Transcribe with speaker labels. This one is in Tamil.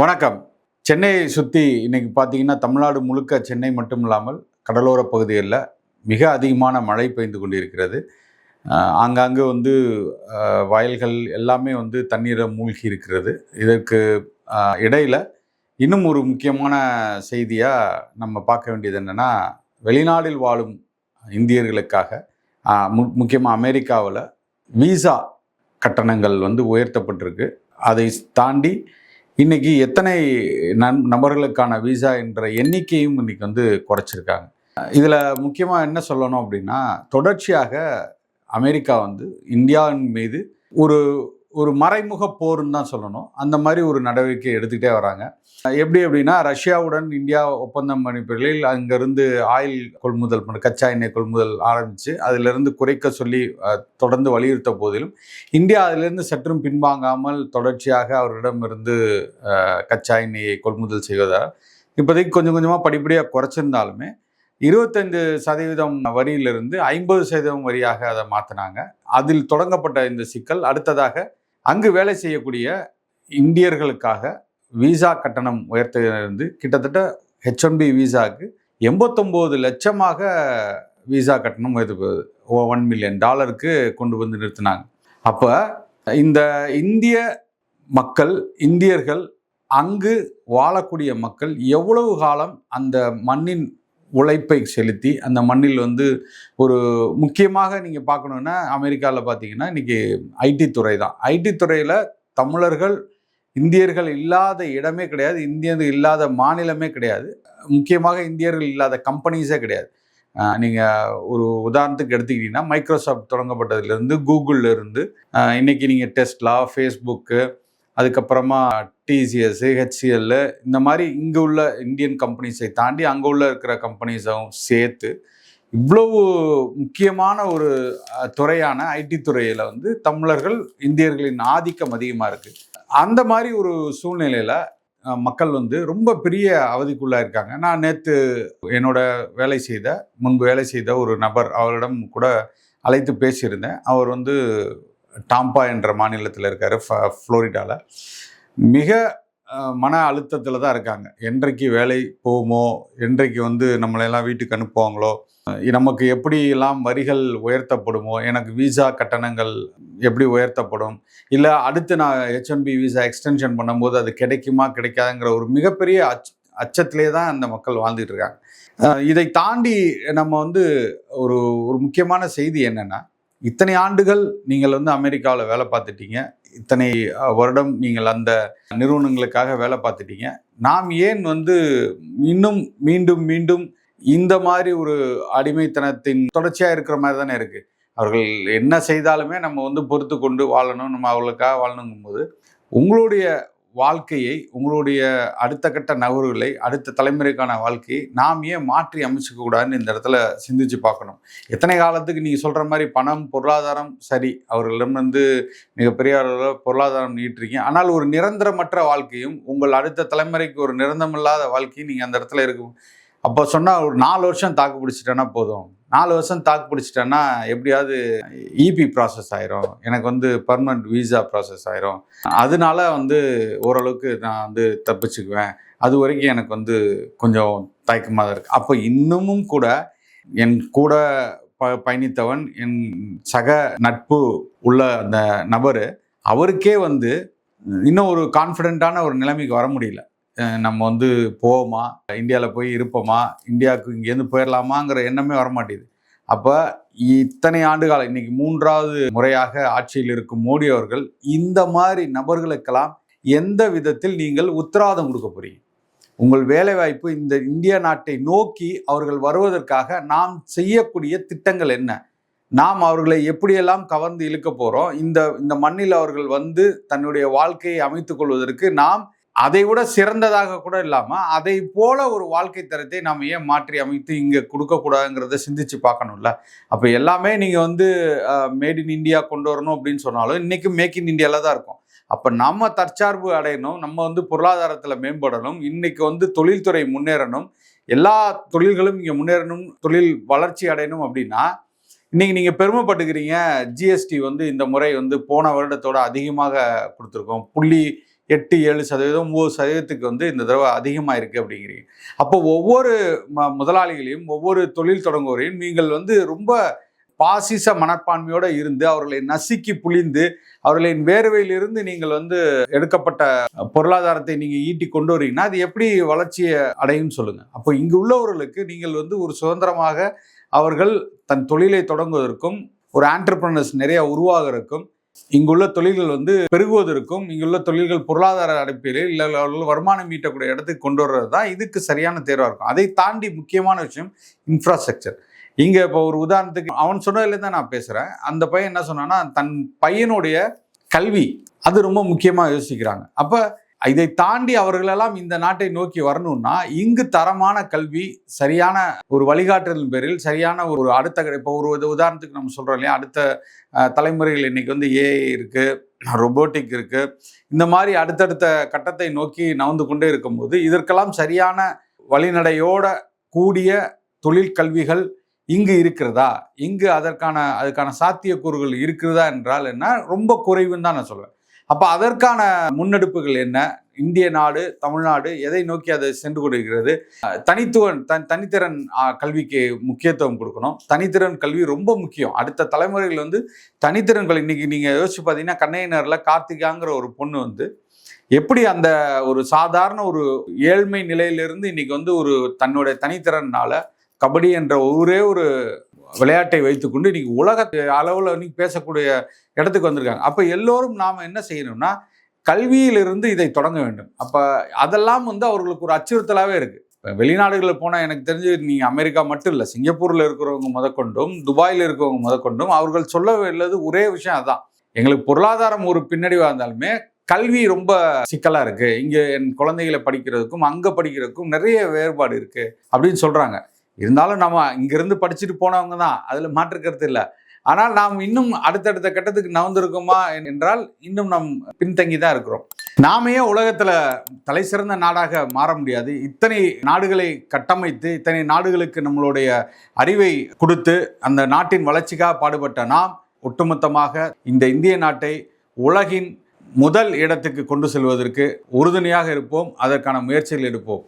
Speaker 1: வணக்கம். சென்னையை சுற்றி இன்னைக்கு பார்த்தீங்கன்னா தமிழ்நாடு முழுக்க சென்னை மட்டும் இல்லாமல் கடலோர பகுதிகளில் மிக அதிகமான மழை பெய்து கொண்டிருக்கிறது. ஆங்காங்கே ஆங்காங்கு வந்து வயல்கள் எல்லாமே வந்து தண்ணீரை மூழ்கி இருக்கிறது. இதற்கு இடையில் இன்னும் ஒரு முக்கியமான செய்தியாக நம்ம பார்க்க வேண்டியது என்னென்னா வெளிநாட்டில் வாழும் இந்தியர்களுக்காக மு முக்கியமாக அமெரிக்காவில் விசா கட்டணங்கள் வந்து உயர்த்தப்பட்டிருக்கு. அதை தாண்டி இன்னைக்கு எத்தனை நன் நபர்களுக்கான விசா என்ற எண்ணிக்கையும் இன்னைக்கு வந்து குறைச்சிருக்காங்க. இதில் முக்கியமாக என்ன சொல்லணும் அப்படின்னா தொடர்ச்சியாக அமெரிக்கா வந்து இந்தியாவின் மீது ஒரு ஒரு மறைமுக போர்னு தான் சொல்லணும். அந்த மாதிரி ஒரு நடவடிக்கை எடுத்துக்கிட்டே வராங்க. எப்படி அப்படின்னா ரஷ்யாவுடன் இந்தியா ஒப்பந்தம் பண்ணிப்பில் அங்கிருந்து ஆயில் கொள்முதல் பண்ண கச்சா எண்ணெய் கொள்முதல் ஆரம்பித்து அதிலிருந்து குறைக்க சொல்லி தொடர்ந்து வலியுறுத்த போதிலும் இந்தியா அதிலிருந்து சற்றும் பின்வாங்காமல் தொடர்ச்சியாக அவரிடமிருந்து இருந்து கச்சா எண்ணெயை கொள்முதல் செய்வதால் இப்போதைக்கு கொஞ்சம் கொஞ்சமாக படிப்படியாக குறைச்சிருந்தாலுமே இருபத்தைந்து சதவீதம் வரியிலிருந்து ஐம்பது சதவீதம் வரியாக அதை மாற்றினாங்க அதில் தொடங்கப்பட்ட இந்த சிக்கல் அடுத்ததாக அங்கு வேலை செய்யக்கூடிய இந்தியர்களுக்காக விசா கட்டணம் உயர்த்திலிருந்து கிட்டத்தட்ட ஹெச் ஒன் பி விசாவுக்கு எண்பத்தொம்போது லட்சமாக விசா கட்டணம் உயர்த்து ஒன் மில்லியன் டாலருக்கு கொண்டு வந்து நிறுத்தினாங்க. அப்போ இந்த இந்திய மக்கள் இந்தியர்கள் அங்கு வாழக்கூடிய மக்கள் எவ்வளவு காலம் அந்த மண்ணின் உழைப்பை செலுத்தி அந்த மண்ணில் வந்து ஒரு முக்கியமாக நீங்கள் பார்க்கணுன்னா அமெரிக்காவில் பார்த்தீங்கன்னா இன்றைக்கி ஐடி துறை தான். ஐடி துறையில் தமிழர்கள் இந்தியர்கள் இல்லாத இடமே கிடையாது. இந்தியர்கள் இல்லாத மாநிலமே கிடையாது. முக்கியமாக இந்தியர்கள் இல்லாத கம்பெனிஸே கிடையாது. நீங்கள் ஒரு உதாரணத்துக்கு எடுத்துக்கிட்டிங்கன்னா மைக்ரோசாஃப்ட் தொடங்கப்பட்டதுலேருந்து கூகுளில் இருந்து இன்றைக்கி இன்னைக்கு நீங்கள் டெஸ்ட்லா ஃபேஸ்புக்கு அதுக்கப்புறமா டிசிஎஸ் ஹெச்சிஎல் இந்த மாதிரி இங்கே உள்ள இந்தியன் கம்பெனிஸை தாண்டி அங்கே உள்ள இருக்கிற கம்பெனிஸும் சேர்த்து இவ்வளவு முக்கியமான ஒரு துறையான ஐடி துறையில் வந்து தமிழர்கள் இந்தியர்களின் ஆதிக்கம் அதிகமாக இருக்குது அந்த மாதிரி ஒரு சூழ்நிலையில் மக்கள் வந்து ரொம்ப பெரிய அவதிக்குள்ளே இருக்காங்க. நான் நேற்று என்னோட வேலை செய்த முன்பு வேலை செய்த ஒரு நபர் அவரிடம் கூட அழைத்து பேசியிருந்தேன். அவர் வந்து டாம்பா என்ற மாநிலத்தில் இருக்கார் ஃப்ளோரிடாவில் மிக மன அழுத்தத்தில் தான் இருக்காங்க. என்றைக்கு வேலை போகுமோ என்றைக்கு வந்து நம்மளையெல்லாம் வீட்டுக்கு அனுப்புவாங்களோ நமக்கு எப்படியெல்லாம் வரிகள் உயர்த்தப்படுமோ எனக்கு விசா கட்டணங்கள் எப்படி உயர்த்தப்படும் இல்லை அடுத்து நான் ஹெச்என்பி விசா எக்ஸ்டென்ஷன் பண்ணும்போது அது கிடைக்குமா கிடைக்காதுங்கிற ஒரு மிகப்பெரிய அச் அச்சத்திலே தான் அந்த மக்கள் வாழ்ந்துட்டு இருக்காங்க. இதை தாண்டி நம்ம வந்து ஒரு ஒரு முக்கியமான செய்தி என்னென்னா இத்தனை ஆண்டுகள் நீங்கள் வந்து அமெரிக்காவில் வேலை பார்த்துட்டீங்க. இத்தனை வருடம் நீங்கள் அந்த நிறுவனங்களுக்காக வேலை பார்த்துட்டீங்க. நாம் ஏன் வந்து இன்னும் மீண்டும் மீண்டும் இந்த மாதிரி ஒரு அடிமைத்தனத்தின் தொடர்ச்சியாக இருக்கிற மாதிரி தானே இருக்குது அவர்கள் என்ன செய்தாலுமே நம்ம வந்து பொறுத்து கொண்டு வாழணும் நம்ம அவர்களுக்காக வாழணுங்கும் போது உங்களுடைய வாழ்க்கையை உங்களுடைய அடுத்த கட்ட நகர்வுகளை அடுத்த தலைமுறைக்கான வாழ்க்கையை நாம் ஏன் மாற்றி அமைச்சுக்க கூடாதுன்னு இந்த இடத்துல சிந்திச்சு பார்க்கணும். எத்தனை காலத்துக்கு நீங்கள் சொல்கிற மாதிரி பணம் பொருளாதாரம் சரி அவர்களிடமிருந்து மிகப்பெரிய அளவில் பொருளாதாரம் நீட்டுறீங்க ஆனால் ஒரு நிரந்தரமற்ற வாழ்க்கையும் உங்கள் அடுத்த தலைமுறைக்கு ஒரு நிரந்தரமில்லாத வாழ்க்கையும் நீங்கள் அந்த இடத்துல இருக்கும் அப்போ சொன்னால் ஒரு நாலு வருஷம் தாக்கு பிடிச்சிட்டேன்னா போதும். நாலு வருஷம் தாக்கு பிடிச்சிட்டேன்னா எப்படியாவது இபி ப்ராசஸ் ஆயிரும். எனக்கு வந்து பர்மனண்ட் வீசா ப்ராசஸ் ஆயிரும். அதனால வந்து ஓரளவுக்கு நான் வந்து தப்பிச்சுக்குவேன். அது வரைக்கும் எனக்கு வந்து கொஞ்சம் தயக்கமாக தான் இருக்குது அப்போ இன்னமும் கூட என் கூட ப பயணித்தவன் என் சக நட்பு உள்ள அந்த நபர் அவருக்கே வந்து இன்னும் ஒரு கான்ஃபிடென்ட்டான ஒரு நிலைமைக்கு வர முடியல. நம்ம வந்து போவோமா? இந்தியாவில் போய் இருப்போமா? இந்தியாவுக்கு இங்கேருந்து போயிடலாமாங்கிற எண்ணமே வரமாட்டேது அப்போ இத்தனை ஆண்டுகால இன்னைக்கு மூன்றாவது முறையாக ஆட்சியில் இருக்கும் மோடி அவர்கள் இந்த மாதிரி நபர்களுக்கெல்லாம் எந்த விதத்தில் நீங்கள் உத்தரவாதம் கொடுக்க போறீங்க? உங்கள் வேலைவாய்ப்பு இந்த இந்திய நாட்டை நோக்கி அவர்கள் வருவதற்காக நாம் செய்யக்கூடிய திட்டங்கள் என்ன? நாம் அவர்களை எப்படியெல்லாம் கவர்ந்து இழுக்க போகிறோம் இந்த இந்த மண்ணில் அவர்கள் வந்து தன்னுடைய வாழ்க்கையை அமைத்துக் கொள்வதற்கு நாம் அதை விட சிறந்ததாக கூட இல்லாமல் அதை போல ஒரு வாழ்க்கை தரத்தை நாம் ஏன் மாற்றி அமைத்து இங்கே கொடுக்கக்கூடாதுங்கிறத சிந்திச்சு பார்க்கணும்ல? அப்போ எல்லாமே நீங்கள் வந்து மேட் இன் இந்தியா கொண்டு வரணும் அப்படின்னு சொன்னாலும் இன்றைக்கி மேக் இன் இந்தியாவில் தான் இருக்கும். அப்போ நம்ம தற்சார்பு அடையணும் நம்ம வந்து பொருளாதாரத்தில் மேம்படணும் இன்றைக்கி வந்து தொழில்துறை முன்னேறணும் எல்லா தொழில்களும் இங்கே முன்னேறணும் தொழில் வளர்ச்சி அடையணும் அப்படின்னா இன்றைக்கி நீங்கள் பெருமைப்பட்டுக்கிறீங்க ஜிஎஸ்டி வந்து இந்த முறை வந்து போன வருடத்தோட அதிகமாக கொடுத்துருக்கோம். புள்ளி எட்டு ஏழு சதவீதம் ஒம்பது சதவீதத்துக்கு வந்து இந்த தடவை அதிகமாக இருக்குது அப்படிங்கிறீங்க. அப்போ ஒவ்வொரு ம முதலாளிகளையும் ஒவ்வொரு தொழில் தொடங்குவரையும் நீங்கள் வந்து ரொம்ப பாசிச மனப்பான்மையோடு இருந்து அவர்களை நசுக்கி புளிந்து அவர்களின் வேர்வையிலிருந்து நீங்கள் வந்து எடுக்கப்பட்ட பொருளாதாரத்தை நீங்கள் ஈட்டி கொண்டு வரீங்கன்னா அது எப்படி வளர்ச்சியை அடையும் சொல்லுங்கள் அப்போ இங்கு உள்ளவர்களுக்கு நீங்கள் வந்து ஒரு சுதந்திரமாக அவர்கள் தன் தொழிலை தொடங்குவதற்கும் ஒரு ஆண்டர்பிரினர்ஸ் நிறையா உருவாகிறதுக்கும் இங்குள்ள தொழில்கள் வந்து பெருகுவதற்கும் இங்குள்ள தொழில்கள் பொருளாதார அடிப்படையில் இல்லை வருமானம் ஈட்டக்கூடிய இடத்துக்கு கொண்டு வர்றது தான் இதுக்கு சரியான தேர்வாக இருக்கும். அதை தாண்டி முக்கியமான விஷயம் இன்ஃப்ராஸ்ட்ரக்சர் இங்கே இப்போ ஒரு உதாரணத்துக்கு அவன் சொன்னதுலேருந்து தான் நான் பேசுகிறேன் அந்த பையன் என்ன சொன்னான்னா தன் பையனுடைய கல்வி அது ரொம்ப முக்கியமாக யோசிக்கிறாங்க. அப்போ இதை தாண்டி அவர்களெல்லாம் இந்த நாட்டை நோக்கி வரணும்னா இங்கு தரமான கல்வி சரியான ஒரு வழிகாட்டுதலின் பேரில் சரியான ஒரு அடுத்த இப்போ ஒரு இது உதாரணத்துக்கு நம்ம சொல்கிறோம் இல்லையா? அடுத்த தலைமுறைகள் இன்றைக்கி வந்து ஏஐ இருக்குது ரொபோட்டிக் இருக்குது இந்த மாதிரி அடுத்தடுத்த கட்டத்தை நோக்கி நகர்ந்து கொண்டே இருக்கும்போது இதற்கெல்லாம் சரியான வழிநடையோட கூடிய தொழில் கல்விகள் இங்கு இருக்கிறதா? இங்கு அதற்கான அதுக்கான சாத்தியக்கூறுகள் இருக்கிறதா என்றால் என்ன? ரொம்ப குறைவுன்னு தான் நான் சொல்லுவேன் அப்போ அதற்கான முன்னெடுப்புகள் என்ன? இந்திய நாடு தமிழ்நாடு எதை நோக்கி அதை சென்று கொண்டிருக்கிறது? தனித்துவம் தனித்துவன் தன் தனித்திறன் கல்விக்கு முக்கியத்துவம் கொடுக்கணும். தனித்திறன் கல்வி ரொம்ப முக்கியம். அடுத்த தலைமுறைகள் வந்து தனித்திறன் கல்வி இன்னைக்கு நீங்கள் யோசிச்சு பார்த்தீங்கன்னா கண்ணையினரில் கார்த்திகாங்கிற ஒரு பொண்ணு வந்து எப்படி அந்த ஒரு சாதாரண ஒரு ஏழ்மை நிலையிலிருந்து இன்னைக்கு வந்து ஒரு தன்னுடைய தனித்திறனால கபடி என்ற ஒரே ஒரு விளையாட்டை வைத்துக்கொண்டு இன்னைக்கு உலக அளவில் இன்னைக்கு பேசக்கூடிய இடத்துக்கு வந்திருக்காங்க. அப்போ எல்லோரும் நாம் என்ன செய்யணும்னா கல்வியிலிருந்து இதை தொடங்க வேண்டும். அப்போ அதெல்லாம் வந்து அவர்களுக்கு ஒரு அச்சுறுத்தலாகவே இருக்குது இப்போ வெளிநாடுகளில் போனால் எனக்கு தெரிஞ்சு நீங்கள் அமெரிக்கா மட்டும் இல்லை சிங்கப்பூரில் இருக்கிறவங்க முதற்கொண்டும் துபாயில் இருக்கிறவங்க முதற்கொண்டும் அவர்கள் சொல்ல வேண்டியது ஒரே விஷயம் அதான். எங்களுக்கு பொருளாதாரம் ஒரு பின்னடைவாக இருந்தாலுமே கல்வி ரொம்ப சிக்கலாக இருக்குது இங்கே என் குழந்தைகளை படிக்கிறதுக்கும் அங்கே படிக்கிறதுக்கும் நிறைய வேறுபாடு இருக்குது அப்படின்னு சொல்கிறாங்க இருந்தாலும் நம்ம இங்கிருந்து படிச்சுட்டு போனவங்க தான் அதில் மாற்றுக்கிறது இல்லை. ஆனால் நாம் இன்னும் அடுத்தடுத்த கட்டத்துக்கு நகர்ந்திருக்கோமா என்றால் இன்னும் நம் பின்தங்கி தான் இருக்கிறோம். நாமே உலகத்தில் தலை சிறந்த நாடாக மாற முடியாது. இத்தனை நாடுகளை கட்டமைத்து இத்தனை நாடுகளுக்கு நம்மளுடைய அறிவை கொடுத்து அந்த நாட்டின் வளர்ச்சிக்காக பாடுபட்ட நாம் ஒட்டுமொத்தமாக இந்த இந்திய நாட்டை உலகின் முதல் இடத்துக்கு கொண்டு செல்வதற்கு உறுதுணையாக இருப்போம். அதற்கான முயற்சிகள் எடுப்போம்.